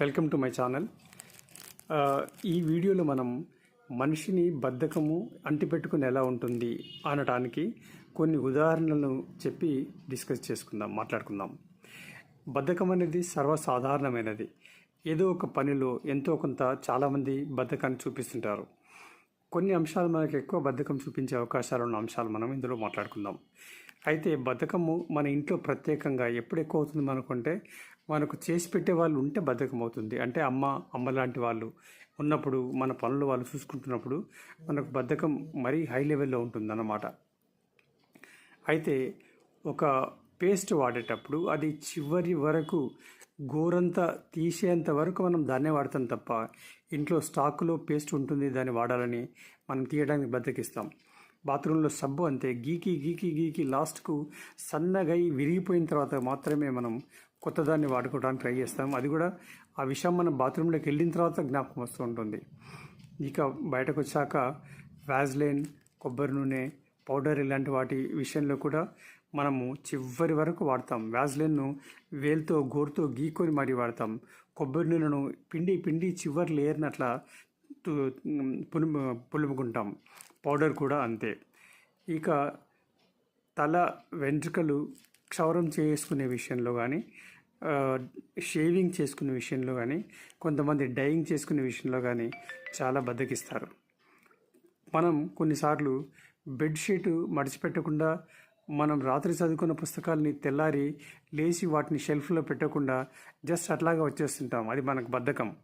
Welcome to my channel. ఈ వీడియోలో మనం మనిషిని బద్ధకము అంటిపెట్టుకుని ఎలా ఉంటుంది అనటానికి కొన్ని ఉదాహరణలను చెప్పి డిస్కస్ చేసుకుందాం మాట్లాడుకుందాం. బద్ధకం అనేది సర్వసాధారణమైనది. ఏదో ఒక పనిలో ఎంతో కొంత చాలామంది బద్ధకాన్ని చూపిస్తుంటారు. కొన్ని అంశాలు మనకు ఎక్కువ బద్ధకం చూపించే అవకాశాలు ఉన్న అంశాలు మనం ఇందులో మాట్లాడుకుందాం. అయితే బద్ధకము మన ఇంట్లో ప్రత్యేకంగా ఎప్పుడు ఎక్కువ అవుతుంది మనకుంటే మనకు చేసి పెట్టే వాళ్ళు ఉంటే బద్ధకం అవుతుంది అంటే అమ్మ అమ్మ లాంటి వాళ్ళు ఉన్నప్పుడు మన పనులు వాళ్ళు చూసుకుంటున్నప్పుడు మనకు బద్ధకం మరీ హై లెవెల్లో ఉంటుంది అన్నమాట అయితే ఒక పేస్ట్ వాడేటప్పుడు అది చివరి వరకు గోరంతా తీసేంత వరకు మనం దాన్నే వాడతాం తప్ప ఇంట్లో స్టాకులో పేస్ట్ ఉంటుంది దాన్ని వాడాలని మనం తీయడానికి బద్దకిస్తాం. బాత్రూంలో సబ్బు అంతే. గీకి గీకి గీకి లాస్ట్కు సన్నగై విరిగిపోయిన తర్వాత మాత్రమే మనం కొత్తదాన్ని వాడుకోవడానికి ట్రై చేస్తాం. అది కూడా ఆ విషయం మనం బాత్రూంలోకి వెళ్ళిన తర్వాత జ్ఞాపకం వస్తూ ఉంటుంది. ఇక బయటకు వచ్చాక వ్యాజ్లైన్ కొబ్బరి నూనె పౌడర్ ఇలాంటి వాటి విషయంలో కూడా మనము చివరి వరకు వాడతాం. వ్యాజ్లైన్ను వేలుతో గోరుతో గీకొని మరీ వాడతాం. కొబ్బరి నూనెను పిండి పిండి చివరి లేయర్ని అట్లా పులుము పులుముకుంటాం. పౌడర్ కూడా అంతే. ఇక తల వెంట్రుకలు క్షౌరం చేసుకునే విషయంలో కానీ షేవింగ్ చేసుకునే విషయంలో కానీ కొంతమంది డైయింగ్ చేసుకునే విషయంలో కానీ చాలా బద్దకిస్తారు. మనం కొన్నిసార్లు బెడ్షీట్ మడిచిపెట్టకుండా మనం రాత్రి చదువుకున్న పుస్తకాలని తెల్లారి లేచి వాటిని షెల్ఫ్లో పెట్టకుండా జస్ట్ అట్లాగా వచ్చేస్తుంటాం. అది మనకు బద్ధకం.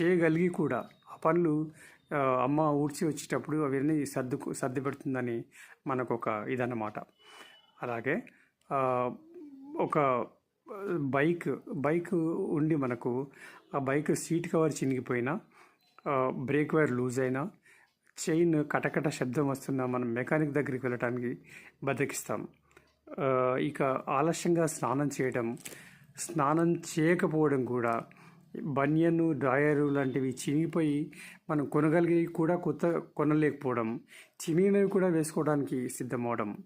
చేయగలిగి కూడా ఆ పనులు అమ్మ ఊడ్చి వచ్చేటప్పుడు అవన్నీ సర్దుకు సర్ది పెడుతుందని మనకు ఒక ఇదన్నమాట. అలాగే ఒక బైక్ బైక్ ఉండి మనకు ఆ బైక్ సీట్ కవర్ చినిగిపోయినా బ్రేక్ వైర్ లూజ్ అయినా చైన్ కటకట శబ్దం వస్తున్నా మనం మెకానిక్ దగ్గరికి వెళ్ళటానికి బతికిస్తాం ఇక ఆలస్యంగా స్నానం చేయడం స్నానం చేయకపోవడం కూడా బనియన్ డ్రాయరు లాంటివి చినిగిపోయి మనం కొనగలిగి కూడా కొత్త కొనలేకపోవడం చినిగినవి కూడా వేసుకోవడానికి సిద్ధమవడం.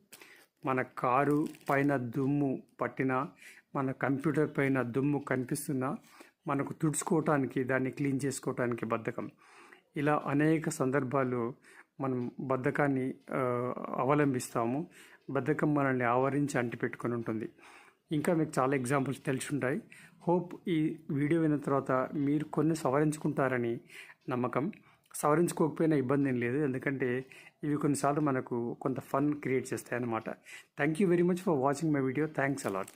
మన కారు పైన దుమ్ము పట్టినా మన కంప్యూటర్ పైన దుమ్ము కనిపిస్తున్నా మనకు తుడుచుకోవటానికి దాన్ని క్లీన్ చేసుకోవటానికి బద్ధకం. ఇలా అనేక సందర్భాలు మనం బద్ధకాన్ని అవలంబిస్తాము. బద్ధకం మనల్ని ఆవరించి అంటిపెట్టుకొని ఉంటుంది. ఇంకా మీకు చాలా ఎగ్జాంపుల్స్ తెలిసి ఉంటాయి హోప్ ఈ వీడియో విన్న తర్వాత మీరు కొన్ని సవరించుకుంటారని నమ్మకం. సవరించుకోకపోయినా ఇబ్బంది ఏం లేదు. ఎందుకంటే ఇవి కొన్నిసార్లు మనకు కొంత ఫన్ క్రియేట్ చేస్తాయి అన్నమాట thank you very much for watching my video thanks a lot